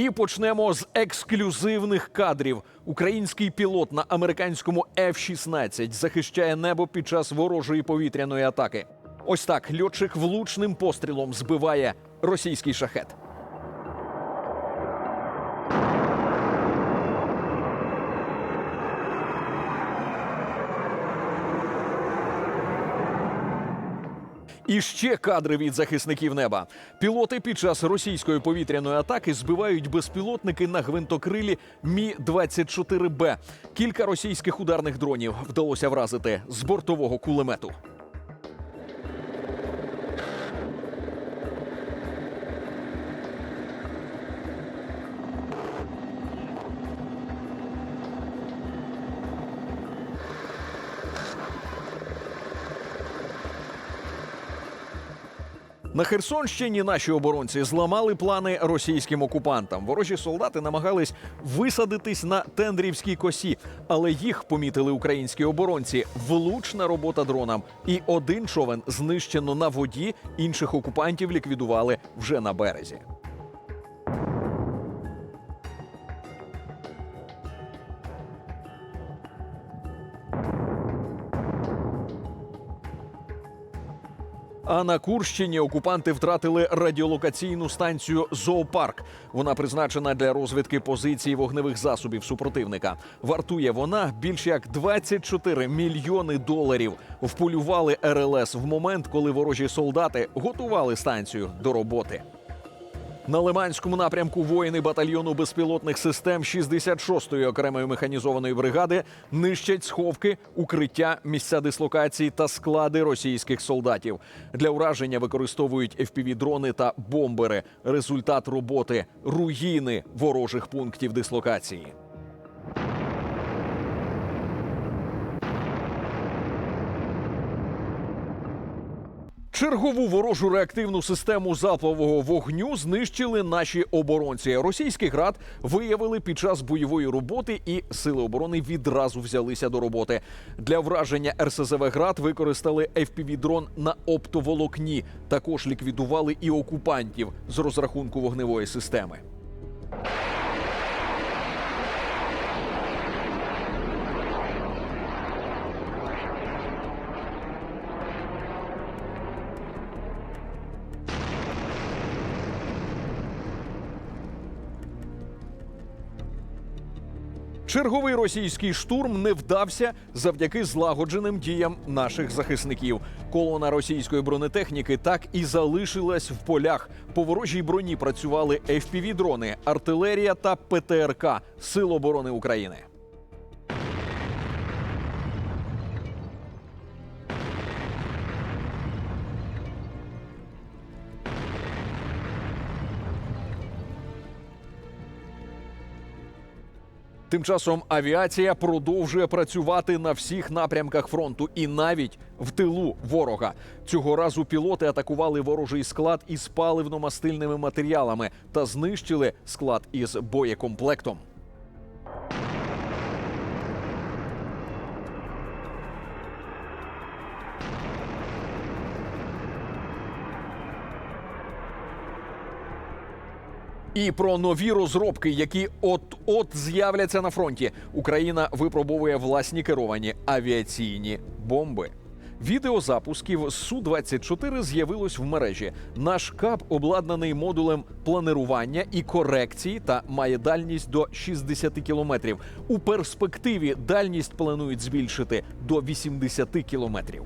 І почнемо з ексклюзивних кадрів. Український пілот на американському F-16 захищає небо під час ворожої повітряної атаки. Ось так льотчик влучним пострілом збиває російський шахет. І ще кадри від захисників неба. Пілоти під час російської повітряної атаки збивають безпілотники на гвинтокрилі Мі 24 Б. Кілька російських ударних дронів вдалося вразити з бортового кулемету. На Херсонщині наші оборонці зламали плани російським окупантам. Ворожі солдати намагались висадитись на тендрівській косі, але їх помітили українські оборонці. Влучна робота дронам. І один човен знищено на воді. Інших окупантів ліквідували вже на березі. А на Курщині окупанти втратили радіолокаційну станцію Зоопарк. Вона призначена для розвідки позицій вогневих засобів супротивника. Вартує вона більш як 24 мільйони доларів. Вполювали РЛС в момент, коли ворожі солдати готували станцію до роботи. На Лиманському напрямку воїни батальйону безпілотних систем 66-ї окремої механізованої бригади нищать сховки, укриття, місця дислокації та склади російських солдатів. Для ураження використовують FPV-дрони та бомбери. Результат роботи руїни ворожих пунктів дислокації. Чергову ворожу реактивну систему залпового вогню знищили наші оборонці. Російський град виявили під час бойової роботи, і сили оборони відразу взялися до роботи. Для враження РСЗВ град використали FPV-дрон на оптоволокні. Також ліквідували і окупантів з розрахунку вогневої системи. Черговий російський штурм не вдався завдяки злагодженим діям наших захисників. Колона російської бронетехніки так і залишилась в полях. По ворожій броні працювали FPV-дрони, артилерія та ПТРК Сил оборони України. Тим часом авіація продовжує працювати на всіх напрямках фронту і навіть в тилу ворога. Цього разу пілоти атакували ворожий склад із паливно-мастильними матеріалами та знищили склад із боєкомплектом. І про нові розробки, які от-от з'являться на фронті. Україна випробовує власні керовані авіаційні бомби. Відео запусків су 24 з'явилось в мережі. Наш кап обладнаний модулем планирування і корекції та має дальність до 60 кілометрів. У перспективі дальність планують збільшити до 80 кілометрів.